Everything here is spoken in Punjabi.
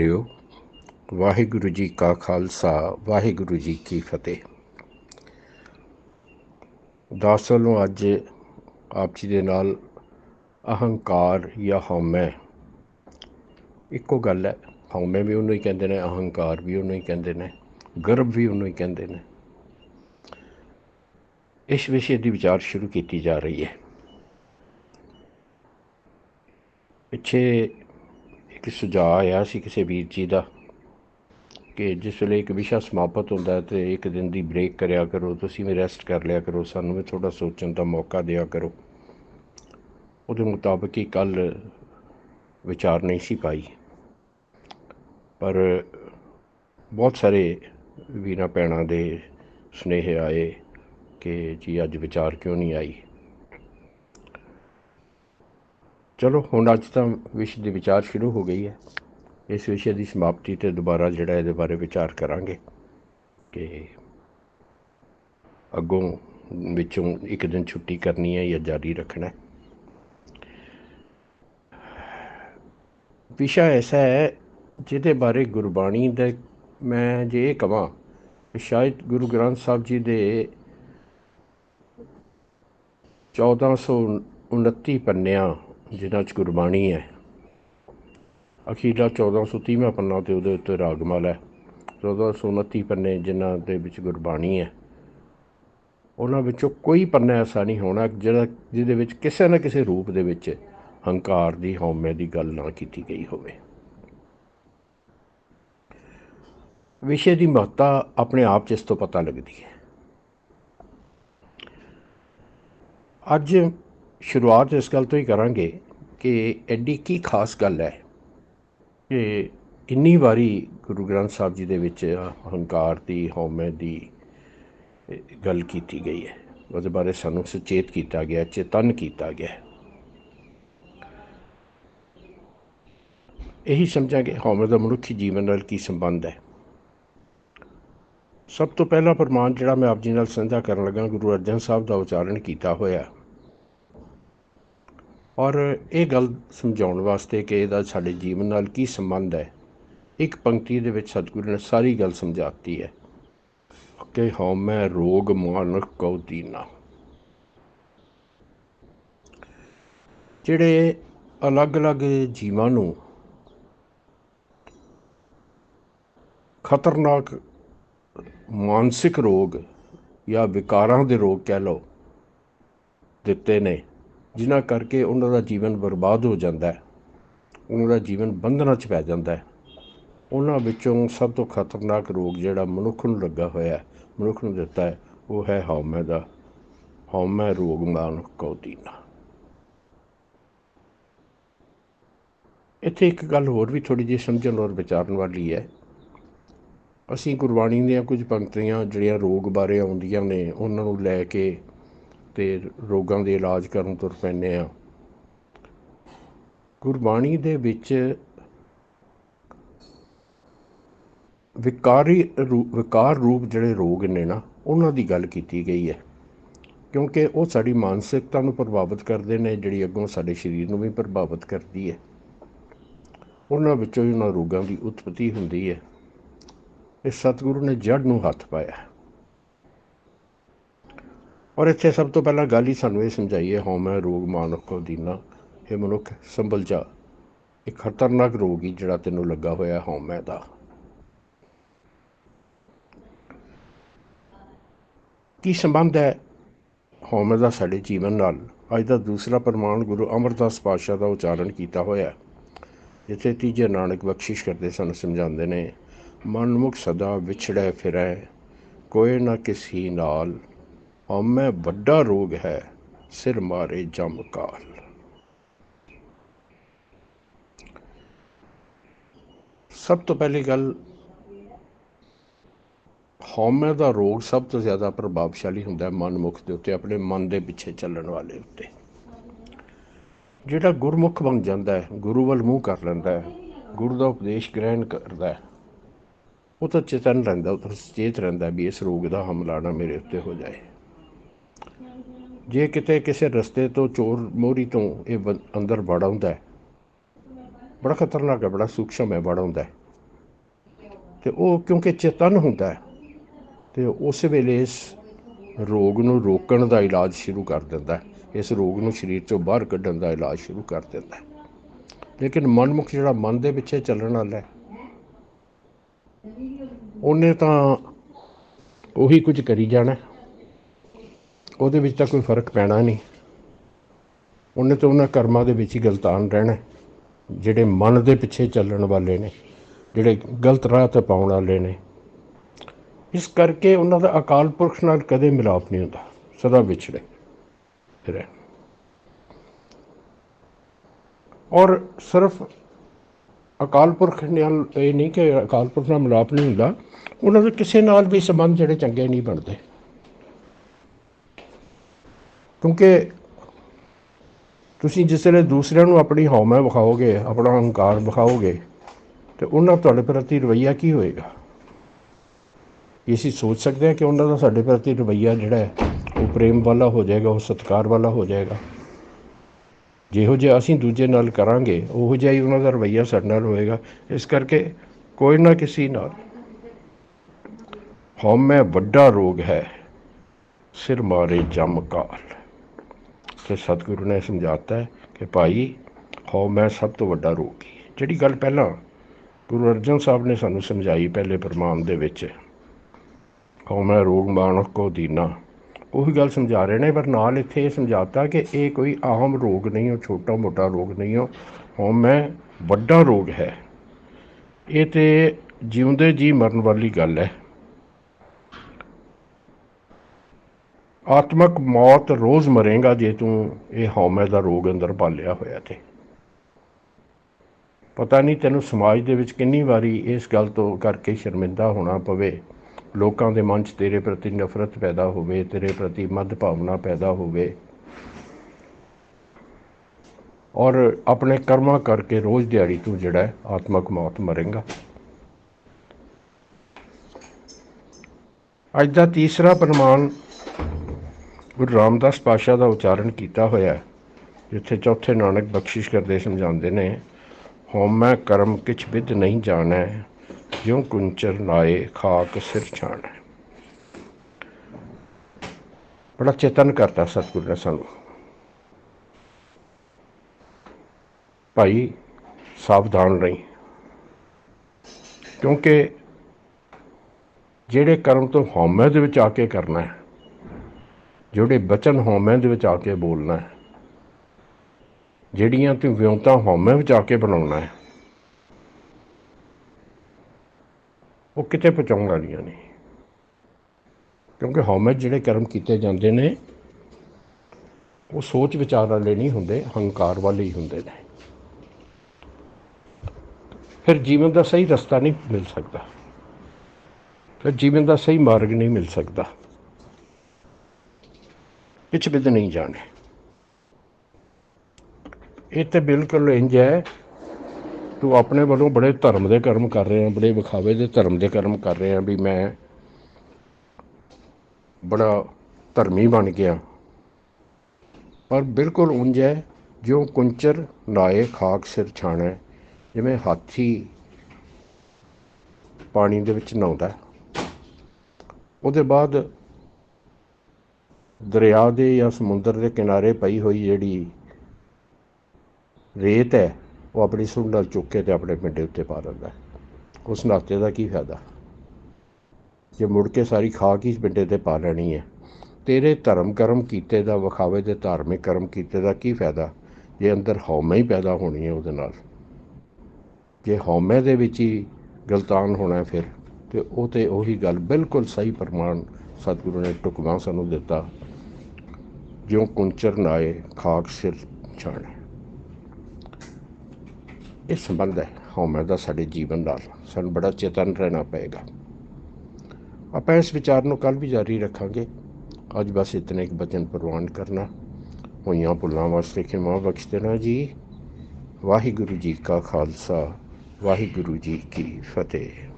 ਦਿਓ ਵਾਹਿਗੁਰੂ ਜੀ ਕਾ ਖਾਲਸਾ, ਵਾਹਿਗੁਰੂ ਜੀ ਕੀ ਫਤਿਹ। ਦਾਸ ਵੱਲੋਂ ਅੱਜ ਆਪ ਜੀ ਦੇ ਨਾਲ ਅਹੰਕਾਰ ਜਾਂ ਹਉਮੈ। ਇੱਕੋ ਗੱਲ ਹੈ, ਹਉਮੈ ਵੀ ਉਹਨੂੰ ਹੀ ਕਹਿੰਦੇ ਨੇ, ਅਹੰਕਾਰ ਵੀ ਉਹਨੂੰ ਹੀ ਕਹਿੰਦੇ ਨੇ, ਗਰਭ ਵੀ ਉਹਨੂੰ ਹੀ ਕਹਿੰਦੇ ਨੇ। ਇਸ ਵਿਸ਼ੇ ਦੀ ਵਿਚਾਰ ਸ਼ੁਰੂ ਕੀਤੀ ਜਾ ਰਹੀ ਹੈ। ਪਿੱਛੇ ਇੱਕ ਸੁਝਾਅ ਆਇਆ ਸੀ ਕਿਸੇ ਵੀਰ ਜੀ ਦਾ ਕਿ ਜਿਸ ਵੇਲੇ ਇੱਕ ਵਿਸ਼ਾ ਸਮਾਪਤ ਹੁੰਦਾ ਹੈ ਤੇ ਇੱਕ ਦਿਨ ਦੀ ਬ੍ਰੇਕ ਕਰਿਆ ਕਰੋ, ਤੁਸੀਂ ਵੀ ਰੈਸਟ ਕਰ ਲਿਆ ਕਰੋ, ਸਾਨੂੰ ਵੀ ਥੋੜਾ ਸੋਚਣ ਦਾ ਮੌਕਾ ਦਿਆ ਕਰੋ। ਉਹਦੇ ਮੁਤਾਬਕ ਹੀ ਕੱਲ ਵਿਚਾਰ ਨਹੀਂ ਸੀ ਪਾਈ। ਪਰ ਬਹੁਤ ਸਾਰੇ ਵੀਰਾਂ ਭੈਣਾਂ ਦੇ ਸੁਨੇਹੇ ਆਏ ਕਿ ਜੀ ਅੱਜ ਵਿਚਾਰ ਕਿਉਂ ਨਹੀਂ ਆਈ? ਚਲੋ, ਹੁਣ ਅੱਜ ਤਾਂ ਵਿਸ਼ੇ ਦੀ ਵਿਚਾਰ ਸ਼ੁਰੂ ਹੋ ਗਈ ਹੈ। ਇਸ ਵਿਸ਼ੇ ਦੀ ਸਮਾਪਤੀ ਤੇ ਦੁਬਾਰਾ ਜਿਹੜਾ ਇਹਦੇ ਬਾਰੇ ਵਿਚਾਰ ਕਰਾਂਗੇ ਕਿ ਅੱਗੋਂ ਵਿੱਚੋਂ ਇੱਕ ਦਿਨ ਛੁੱਟੀ ਕਰਨੀ ਹੈ ਜਾਂ ਜਾਰੀ ਰੱਖਣਾ ਹੈ। ਵਿਸ਼ਾ ਐਸਾ ਹੈ ਜਿਹਦੇ ਬਾਰੇ ਗੁਰਬਾਣੀ ਦਾ ਮੈਂ ਜੇ ਇਹ ਕਹਾਂ ਸ਼ਾਇਦ ਗੁਰੂ ਗ੍ਰੰਥ ਸਾਹਿਬ ਜੀ ਦੇ 1429 ਪੰਨਿਆਂ ਜਿਨ੍ਹਾਂ 'ਚ ਗੁਰਬਾਣੀ ਹੈ। ਅਖੀਰਲਾ 1430ਵਾਂ ਪੰਨਾ ਤੇ ਉਹਦੇ ਉੱਤੇ ਰਾਗਮਾਲ ਹੈ। 1429 ਪੰਨੇ ਜਿਨ੍ਹਾਂ ਦੇ ਵਿੱਚ ਗੁਰਬਾਣੀ ਹੈ। ਉਹਨਾਂ ਵਿੱਚੋਂ ਕੋਈ ਪੰਨਾ ਐਸਾ ਨਹੀਂ ਹੋਣਾ ਜਿਹੜਾ ਜਿਹਦੇ ਵਿੱਚ ਕਿਸੇ ਨਾ ਕਿਸੇ ਰੂਪ ਦੇ ਵਿੱਚ ਹੰਕਾਰ ਦੀ, ਹਉਮੈ ਦੀ ਗੱਲ ਨਾ ਕੀਤੀ ਗਈ ਹੋਵੇ। ਵਿਸ਼ੇ ਦੀ ਮਹੱਤਤਾ ਆਪਣੇ ਆਪ 'ਚ ਇਸ ਤੋਂ ਪਤਾ ਲੱਗਦੀ ਹੈ। ਅੱਜ ਸ਼ੁਰੂਆਤ ਇਸ ਗੱਲ ਤੋਂ ਹੀ ਕਰਾਂਗੇ ਕਿ ਐਡੀ ਕੀ ਖਾਸ ਗੱਲ ਹੈ ਕਿ ਇੰਨੀ ਵਾਰੀ ਗੁਰੂ ਗ੍ਰੰਥ ਸਾਹਿਬ ਜੀ ਦੇ ਵਿੱਚ ਹੰਕਾਰ ਦੀ, ਹਉਮੈ ਦੀ ਗੱਲ ਕੀਤੀ ਗਈ ਹੈ। ਉਹਦੇ ਬਾਰੇ ਸਾਨੂੰ ਸੁਚੇਤ ਕੀਤਾ ਗਿਆ, ਚੇਤਨ ਕੀਤਾ ਗਿਆ। ਇਹੀ ਸਮਝਾਂਗੇ ਹਉਮੈ ਦਾ ਮਨੁੱਖੀ ਜੀਵਨ ਨਾਲ ਕੀ ਸੰਬੰਧ ਹੈ। ਸਭ ਤੋਂ ਪਹਿਲਾ ਪ੍ਰਮਾਣ ਜਿਹੜਾ ਮੈਂ ਆਪ ਜੀ ਨਾਲ ਸਾਂਝਾ ਕਰਨ ਲੱਗਾ, ਗੁਰੂ ਅਰਜਨ ਸਾਹਿਬ ਦਾ ਉਚਾਰਨ ਕੀਤਾ ਹੋਇਆ ਔਰ ਇਹ ਗੱਲ ਸਮਝਾਉਣ ਵਾਸਤੇ ਕਿ ਇਹਦਾ ਸਾਡੇ ਜੀਵਨ ਨਾਲ ਕੀ ਸੰਬੰਧ ਹੈ? ਇੱਕ ਪੰਕਤੀ ਦੇ ਵਿੱਚ ਸਤਿਗੁਰੂ ਨੇ ਸਾਰੀ ਗੱਲ ਸਮਝਾਤੀ ਹੈ ਕਿ ਹਉਮੈ ਰੋਗ ਮਾਨਕ ਕਉ ਦੀਨਾ। ਜਿਹੜੇ ਅਲੱਗ-ਅਲੱਗ ਜੀਵਾਂ ਨੂੰ ਖਤਰਨਾਕ ਮਾਨਸਿਕ ਰੋਗ ਜਾਂ ਵਿਕਾਰਾਂ ਦੇ ਰੋਗ ਕਹਿ ਲਓ ਦਿੱਤੇ ਨੇ ਜਿਨ੍ਹਾਂ ਕਰਕੇ ਉਹਨਾਂ ਦਾ ਜੀਵਨ ਬਰਬਾਦ ਹੋ ਜਾਂਦਾ ਹੈ, ਉਹਨਾਂ ਦਾ ਜੀਵਨ ਬੰਧਨਾਂ 'ਚ ਪੈ ਜਾਂਦਾ ਹੈ। ਉਹਨਾਂ ਵਿੱਚੋਂ ਸਭ ਤੋਂ ਖਤਰਨਾਕ ਰੋਗ ਜਿਹੜਾ ਮਨੁੱਖ ਨੂੰ ਲੱਗਾ ਹੋਇਆ ਹੈ, ਮਨੁੱਖ ਨੂੰ ਦਿੱਤਾ ਹੈ, ਉਹ ਹੈ ਹਉਮੈ ਦਾ, ਹਉਮੈ ਰੋਗ ਮਾਨ ਕਉਦੀਨਾ ਇੱਥੇ ਇੱਕ ਗੱਲ ਹੋਰ ਵੀ ਥੋੜੀ ਜਿਹੀ ਸਮਝਣ ਔਰ ਵਿਚਾਰਨ ਵਾਲੀ ਹੈ। ਅਸੀਂ ਗੁਰਬਾਣੀ ਦੀਆਂ ਕੁਝ ਪੰਕਤੀਆਂ ਜਿਹੜੀਆਂ ਰੋਗ ਬਾਰੇ ਆਉਂਦੀਆਂ ਨੇ, ਉਹਨਾਂ ਨੂੰ ਲੈ ਕੇ ਤੇ ਰੋਗਾਂ ਦੇ ਇਲਾਜ ਕਰਨ ਤੁਰ ਪੈਂਦੇ ਆ ਗੁਰਬਾਣੀ ਦੇ ਵਿੱਚ ਵਿਕਾਰੀ ਵਿਕਾਰ ਰੂਪ ਜਿਹੜੇ ਰੋਗ ਨੇ ਨਾ, ਉਹਨਾਂ ਦੀ ਗੱਲ ਕੀਤੀ ਗਈ ਹੈ। ਕਿਉਂਕਿ ਉਹ ਸਾਡੀ ਮਾਨਸਿਕਤਾ ਨੂੰ ਪ੍ਰਭਾਵਿਤ ਕਰਦੇ ਨੇ, ਜਿਹੜੀ ਅੱਗੋਂ ਸਾਡੇ ਸਰੀਰ ਨੂੰ ਵੀ ਪ੍ਰਭਾਵਿਤ ਕਰਦੀ ਹੈ। ਉਹਨਾਂ ਵਿੱਚੋਂ ਹੀ ਉਹਨਾਂ ਰੋਗਾਂ ਦੀ ਉਤਪਤੀ ਹੁੰਦੀ ਹੈ। ਇਹ ਸਤਿਗੁਰੂ ਨੇ ਜੜ ਨੂੰ ਹੱਥ ਪਾਇਆ। ਔਰ ਇੱਥੇ ਸਭ ਤੋਂ ਪਹਿਲਾਂ ਗੱਲ ਹੀ ਸਾਨੂੰ ਇਹ ਸਮਝਾਈਏ ਹੈ ਹਉਮੈ ਰੋਗ ਮਾਨਕ ਕੋ ਦੀਨਾ। ਇਹ ਮਨੁੱਖ, ਸੰਭਲ ਜਾ। ਇਹ ਖਤਰਨਾਕ ਰੋਗ ਹੀ ਜਿਹੜਾ ਤੈਨੂੰ ਲੱਗਾ ਹੋਇਆ ਹਉਮੈ ਦਾ। ਕੀ ਸੰਬੰਧ ਹੈ ਹਉਮੈ ਦਾ ਸਾਡੇ ਜੀਵਨ ਨਾਲ? ਅੱਜ ਦਾ ਦੂਸਰਾ ਪ੍ਰਮਾਣ ਗੁਰੂ ਅਮਰਦਾਸ ਪਾਤਸ਼ਾਹ ਦਾ ਉਚਾਰਨ ਕੀਤਾ ਹੋਇਆ ਜਿੱਥੇ ਤੀਜੇ ਨਾਨਕ ਬਖਸ਼ਿਸ਼ ਕਰਦੇ ਸਾਨੂੰ ਸਮਝਾਉਂਦੇ ਨੇ, ਮਨਮੁਖ ਸਦਾ ਵਿਛੜੈ ਫਿਰੈ, ਕੋਈ ਨਾ ਕਿਸੇ ਨਾਲ ਹਉਮੈ ਵੱਡਾ ਰੋਗ ਹੈ, ਸਿਰ ਮਾਰੇ ਜਮ ਕਾਲ। ਸਭ ਤੋਂ ਪਹਿਲੀ ਗੱਲ ਹਉਮੈ ਦਾ ਰੋਗ ਸਭ ਤੋਂ ਜ਼ਿਆਦਾ ਪ੍ਰਭਾਵਸ਼ਾਲੀ ਹੁੰਦਾ ਹੈ ਮਨਮੁਖ ਦੇ ਉੱਤੇ, ਆਪਣੇ ਮਨ ਦੇ ਪਿੱਛੇ ਚੱਲਣ ਵਾਲੇ ਉੱਤੇ। ਜਿਹੜਾ ਗੁਰਮੁਖ ਬਣ ਜਾਂਦਾ ਹੈ, ਗੁਰੂ ਵੱਲ ਮੂੰਹ ਕਰ ਲੈਂਦਾ ਹੈ, ਗੁਰੂ ਦਾ ਉਪਦੇਸ਼ ਗ੍ਰਹਿਣ ਕਰਦਾ ਹੈ, ਉਹ ਤਾਂ ਚੇਤਨ ਰਹਿੰਦਾ, ਉਹ ਤਾਂ ਸੁਚੇਤ ਰਹਿੰਦਾ ਵੀ ਇਸ ਰੋਗ ਦਾ ਹਮਲਾ ਨਾ ਮੇਰੇ ਉੱਤੇ ਹੋ ਜਾਏ। ਜੇ ਕਿਤੇ ਕਿਸੇ ਰਸਤੇ ਤੋਂ ਚੋਰ ਮੋਰੀ ਤੋਂ ਇਹ ਬੰ- ਅੰਦਰ ਵੜ ਆਉਂਦਾ ਹੈ, ਬੜਾ ਖਤਰਨਾਕ ਹੈ, ਬੜਾ ਸੂਖਸ਼ਮ ਹੈ, ਵੜ ਆਉਂਦਾ ਹੈ। ਤੇ ਉਹ ਕਿਉਂਕਿ ਚੇਤਨ ਹੁੰਦਾ ਹੈ, ਤੇ ਉਸ ਵੇਲੇ ਇਸ ਰੋਗ ਨੂੰ ਰੋਕਣ ਦਾ ਇਲਾਜ ਸ਼ੁਰੂ ਕਰ ਦਿੰਦਾ ਹੈ। ਇਸ ਰੋਗ ਨੂੰ ਸਰੀਰ ਚੋਂ ਬਾਹਰ ਕੱਢਣ ਦਾ ਇਲਾਜ ਸ਼ੁਰੂ ਕਰ ਦਿੰਦਾ ਹੈ। ਲੇਕਿਨ ਮਨਮੁਖ ਜਿਹੜਾ ਮਨ ਦੇ ਪਿੱਛੇ ਚੱਲਣ ਵਾਲਾ ਹੈ, ਉਹਨੇ ਤਾਂ ਉਹੀ ਕੁਝ ਕਰੀ ਜਾਣਾ ਉਹਦੇ ਵਿੱਚ ਤਾਂ ਕੋਈ ਫ਼ਰਕ ਪੈਣਾ ਨਹੀਂ। ਉਹਨੇ ਤਾਂ ਉਹਨਾਂ ਕਰਮਾਂ ਦੇ ਵਿੱਚ ਹੀ ਗਲਤਾਨ ਰਹਿਣਾ ਜਿਹੜੇ ਮਨ ਦੇ ਪਿੱਛੇ ਚੱਲਣ ਵਾਲੇ ਨੇ, ਜਿਹੜੇ ਗਲਤ ਰਾਹ ਤੇ ਪਾਉਣ ਵਾਲੇ ਨੇ। ਇਸ ਕਰਕੇ ਉਹਨਾਂ ਦਾ ਅਕਾਲ ਪੁਰਖ ਨਾਲ ਕਦੇ ਮਿਲਾਪ ਨਹੀਂ ਹੁੰਦਾ, ਸਦਾ ਵਿਛੜੇ ਰਹਿਣ ਔਰ ਸਿਰਫ ਅਕਾਲ ਪੁਰਖ ਨਾਲ, ਇਹ ਨਹੀਂ ਕਿ ਅਕਾਲ ਪੁਰਖ ਨਾਲ ਮਿਲਾਪ ਨਹੀਂ ਹੁੰਦਾ, ਉਹਨਾਂ ਦੇ ਕਿਸੇ ਨਾਲ ਵੀ ਸੰਬੰਧ ਜਿਹੜੇ ਚੰਗੇ ਨਹੀਂ ਬਣਦੇ। ਕਿਉਂਕਿ ਤੁਸੀਂ ਜਿਸ ਵੇਲੇ ਦੂਸਰਿਆਂ ਨੂੰ ਆਪਣੀ ਹਉਮੈ ਵਿਖਾਓਗੇ, ਆਪਣਾ ਹੰਕਾਰ ਵਿਖਾਓਗੇ, ਤੇ ਉਹਨਾਂ ਤੁਹਾਡੇ ਪ੍ਰਤੀ ਰਵੱਈਆ ਕੀ ਹੋਏਗਾ? ਕੀ ਅਸੀਂ ਸੋਚ ਸਕਦੇ ਹਾਂ ਕਿ ਉਹਨਾਂ ਦਾ ਸਾਡੇ ਪ੍ਰਤੀ ਰਵੱਈਆ ਜਿਹੜਾ ਹੈ, ਉਹ ਪ੍ਰੇਮ ਵਾਲਾ ਹੋ ਜਾਏਗਾ, ਉਹ ਸਤਿਕਾਰ ਵਾਲਾ ਹੋ ਜਾਏਗਾ? ਜਿਹੋ ਜਿਹਾ ਅਸੀਂ ਦੂਜੇ ਨਾਲ ਕਰਾਂਗੇ, ਉਹੋ ਜਿਹਾ ਹੀ ਉਹਨਾਂ ਦਾ ਰਵੱਈਆ ਸਾਡੇ ਨਾਲ ਹੋਏਗਾ। ਇਸ ਕਰਕੇ ਕੋਈ ਨਾ ਕਿਸੇ ਨਾਲ ਹਉਮੈ ਵੱਡਾ ਰੋਗ ਹੈ, ਸਿਰ ਮਾਰੇ ਜਮ ਕਾਲ ਤੇ ਸਤਿਗੁਰੂ ਨੇ ਸਮਝਾਤਾ ਕਿ ਭਾਈ ਹਉਮੈ ਸਭ ਤੋਂ ਵੱਡਾ ਰੋਗ ਜਿਹੜੀ ਗੱਲ ਪਹਿਲਾਂ ਗੁਰੂ ਅਰਜਨ ਸਾਹਿਬ ਨੇ ਸਾਨੂੰ ਸਮਝਾਈ ਪਹਿਲੇ ਪ੍ਰਮਾਨ ਦੇ ਵਿੱਚ ਹਉਮੈ ਰੋਗ ਮਾਨੁਖ ਕੋ ਦੀਨਾ। ਉਹੀ ਗੱਲ ਸਮਝਾ ਰਹੇ ਨੇ, ਪਰ ਨਾਲ ਇੱਥੇ ਇਹ ਸਮਝਾਤਾ ਕਿ ਇਹ ਕੋਈ ਆਮ ਰੋਗ ਨਹੀਂ ਉਹ ਛੋਟਾ ਮੋਟਾ ਰੋਗ ਨਹੀਂ ਹੋ। ਉਹ ਹਉਮੈ ਵੱਡਾ ਰੋਗ ਹੈ। ਇਹ ਤੇ ਜਿਉਂਦੇ ਜੀ ਮਰਨ ਵਾਲੀ ਗੱਲ ਹੈ। ਆਤਮਕ ਮੌਤ ਰੋਜ਼ ਮਰੇਗਾ ਜੇ ਤੂੰ ਇਹ ਹਉਮੈ ਦਾ ਰੋਗ ਅੰਦਰ ਪਾਲਿਆ ਹੋਇਆ ਤੇ। ਪਤਾ ਨਹੀਂ ਤੈਨੂੰ ਸਮਾਜ ਦੇ ਵਿੱਚ ਕਿੰਨੀ ਵਾਰੀ ਇਸ ਗੱਲ ਤੋਂ ਕਰਕੇ ਸ਼ਰਮਿੰਦਾ ਹੋਣਾ ਪਵੇ। ਲੋਕਾਂ ਦੇ ਮਨ 'ਚ ਤੇਰੇ ਪ੍ਰਤੀ ਨਫ਼ਰਤ ਪੈਦਾ ਹੋਵੇ, ਤੇਰੇ ਪ੍ਰਤੀ ਮੱਧ ਭਾਵਨਾ ਪੈਦਾ ਹੋਵੇ। ਔਰ ਆਪਣੇ ਕਰਮਾਂ ਕਰਕੇ ਰੋਜ਼ ਦਿਹਾੜੀ ਤੂੰ ਜਿਹੜਾ ਆਤਮਕ ਮੌਤ ਮਰੇਗਾ। ਅੱਜ ਦਾ ਤੀਸਰਾ ਪ੍ਰਮਾਣ ਗੁਰੂ ਰਾਮਦਾਸ ਪਾਸ਼ਾ ਦਾ ਉਚਾਰਨ ਕੀਤਾ ਹੋਇਆ ਜਿੱਥੇ ਚੌਥੇ ਨਾਨਕ ਬਖਸ਼ਿਸ਼ ਕਰਦੇ ਸਮਝਾਉਂਦੇ ਨੇ, ਹਉਮੈ ਕਰਮ ਕਿਛ ਵਿਦ ਨਹੀਂ ਜਾਣੈ, ਜਿਉ ਕੁੰਚਰ ਲਾਏ ਖਾਕ ਸਿਰ ਛਾਣੈ। ਬੜਾ ਚੇਤਨ ਕਰਤਾ ਸਤਿਗੁਰੂ ਨੇ ਸਾਨੂੰ। ਭਾਈ, ਸਾਵਧਾਨ ਰਹੀ। ਕਿਉਂਕਿ ਜਿਹੜੇ ਕਰਮ ਤੋਂ ਹਉਮੈ ਦੇ ਵਿੱਚ ਆ ਕੇ ਕਰਨਾ ਹੈ ਜਿਹੜੇ ਬਚਨ ਹਉਮੈ ਦੇ ਵਿੱਚ ਆ ਕੇ ਬੋਲਣਾ ਹੈ, ਜਿਹੜੀਆਂ ਤੂੰ ਵਿਉਂਤਾਂ ਹਉਮੈ ਵਿੱਚ ਆ ਕੇ ਬਣਾਉਣਾ ਹੈ, ਉਹ ਕਿਤੇ ਪਹੁੰਚਾਉਣ ਵਾਲੀਆਂ ਨੇ ਕਿਉਂਕਿ ਹਉਮੈ ਜਿਹੜੇ ਕਰਮ ਕੀਤੇ ਜਾਂਦੇ ਨੇ, ਉਹ ਸੋਚ ਵਿਚਾਰ ਵਾਲੇ ਨਹੀਂ ਹੁੰਦੇ, ਹੰਕਾਰ ਵਾਲੇ ਹੀ ਹੁੰਦੇ ਨੇ। ਫਿਰ ਜੀਵਨ ਦਾ ਸਹੀ ਰਸਤਾ ਨਹੀਂ ਮਿਲ ਸਕਦਾ। ਫਿਰ ਜੀਵਨ ਦਾ ਸਹੀ ਮਾਰਗ ਨਹੀਂ ਮਿਲ ਸਕਦਾ। ਕੁਛ ਬਿਦ ਨਹੀਂ ਜਾਣੇ। ਇਹ ਤੇ ਬਿਲਕੁਲ ਇੰਜ ਹੈ। ਤੂੰ ਆਪਣੇ ਵੱਲੋਂ ਬੜੇ ਧਰਮ ਦੇ ਕਰਮ ਕਰ ਰਹੇ ਆ ਬੜੇ ਵਿਖਾਵੇ ਦੇ ਧਰਮ ਦੇ ਕਰਮ ਕਰ ਰਹੇ ਆ ਵੀ ਮੈਂ ਬੜਾ ਧਰਮੀ ਬਣ ਗਿਆ। ਪਰ ਬਿਲਕੁਲ ਉਂਝ ਹੈ ਜਿਉਂ ਕੁੰਚਰ ਨਾਏ ਖਾਕ ਸਿਰ ਛਾਣਾ, ਜਿਵੇਂ ਹਾਥੀ ਪਾਣੀ ਦੇ ਵਿੱਚ ਨਹਾਉਂਦਾ। ਉਹਦੇ ਬਾਅਦ ਦਰਿਆ ਦੇ ਜਾਂ ਸਮੁੰਦਰ ਦੇ ਕਿਨਾਰੇ ਪਈ ਹੋਈ ਜਿਹੜੀ ਰੇਤ ਹੈ, ਉਹ ਆਪਣੀ ਸੁੰਡ ਨਾਲ ਚੁੱਕ ਕੇ ਤੇ ਆਪਣੇ ਪਿੰਡੇ ਉੱਤੇ ਪਾ ਦਿੰਦਾ ਉਸ ਨਾਤੇ ਦਾ ਕੀ ਫਾਇਦਾ? ਜੇ ਮੁੜ ਕੇ ਸਾਰੀ ਖਾਕ ਹੀ ਪਿੰਡੇ ਤੇ ਪਾ ਲੈਣੀ ਹੈ, ਤੇਰੇ ਧਰਮ ਕਰਮ ਕੀਤੇ ਦਾ, ਵਿਖਾਵੇ ਦੇ ਧਾਰਮਿਕ ਕਰਮ ਕੀਤੇ ਦਾ ਕੀ ਫਾਇਦਾ? ਜੇ ਅੰਦਰ ਹਉਮੈ ਹੀ ਪੈਦਾ ਹੋਣੀ ਹੈ ਉਹਦੇ ਨਾਲ। ਜੇ ਹਉਮੈ ਦੇ ਵਿੱਚ ਹੀ ਗਲਤਾਨ ਹੋਣਾ ਫਿਰ, ਤੇ ਉਹ ਤੇ ਉਹੀ ਗੱਲ ਬਿਲਕੁਲ ਸਹੀ ਪ੍ਰਮਾਣ ਸਤਿਗੁਰੂ ਨੇ ਟੁਕਵਾ ਸਾਨੂੰ ਦਿੱਤਾ। ਜਿਉਂ ਕੁੰਚਰ ਨਾਏ ਖਾਕ ਸਿਰ ਛਾਣੇ। ਇਹ ਸੰਬੰਧ ਹੈ। ਹਉਮੈ ਦਾ ਸਾਡੇ ਜੀਵਨ ਨਾਲ। ਸਾਨੂੰ ਬੜਾ ਚੇਤਨ ਰਹਿਣਾ ਪਏਗਾ। ਆਪਾਂ ਇਸ ਵਿਚਾਰ ਨੂੰ ਕੱਲ ਵੀ ਜਾਰੀ ਰੱਖਾਂਗੇ। ਅੱਜ ਬਸ ਇਤਨੇ ਇੱਕ ਬਚਨ ਪ੍ਰਵਾਨ ਕਰਨਾ। ਹੋਈਆਂ ਭੁੱਲਾਂ ਵਾਸਤੇ ਖਿਮਾ ਬਖਸ਼ ਦੇਣਾ ਜੀ। ਵਾਹਿਗੁਰੂ ਜੀ ਕਾ ਖਾਲਸਾ, ਵਾਹਿਗੁਰੂ ਜੀ ਕੀ ਫਤਿਹ।